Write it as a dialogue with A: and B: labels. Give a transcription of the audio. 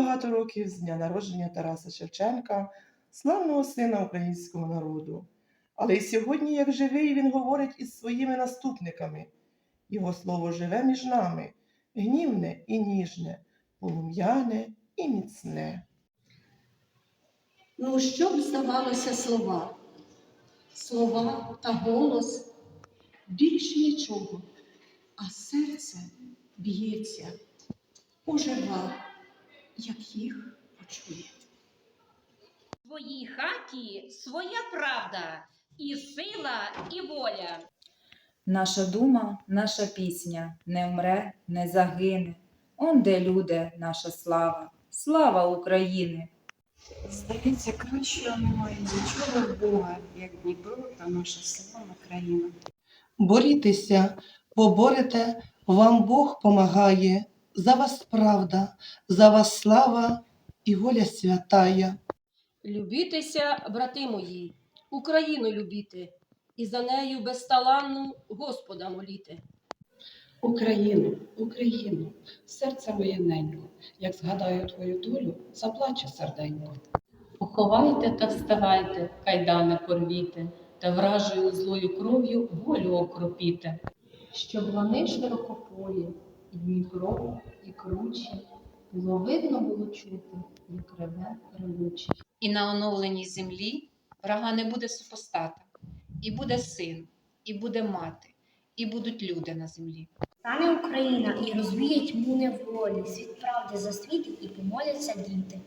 A: багато років з дня народження Тараса Шевченка, славного сина українського народу. Але й сьогодні, як живий, він говорить із своїми наступниками. Його слово живе між нами, гнівне і ніжне, полум'яне і міцне.
B: Ну, що б здавалося слова? Слова та голос більш нічого, а серце б'ється, ожива, як їх почує.
C: В твоїй хаті своя правда, і сила, і воля.
D: Наша дума, наша пісня не вмре, не загине. Он де люди, наша слава, слава України!
E: Здається, кращого немає нічого в Бога, як Дніпро та наша славна країна.
A: Борітеся, поборете, вам Бог помагає, за вас правда, за вас слава і воля святая.
F: Любітеся, брати мої, Україну любіти, і за нею безталанну Господа моліти.
E: Україну, Україну, серце моє ненько, як згадаю твою долю, заплаче серденько.
G: Поховайте та вставайте, кайдани порвіте, та вражою злою кров'ю волю окропіте.
H: щоб лани широкополі, Дніпро, і кручі, було видно було чути, як реве ревучий.
I: І на оновленій землі врага не буде супостата, і буде син, і буде мати, і будуть люди на землі.
J: Стане Україна і розвіє тьму неволі, світ правди засвітить і помоляться діти.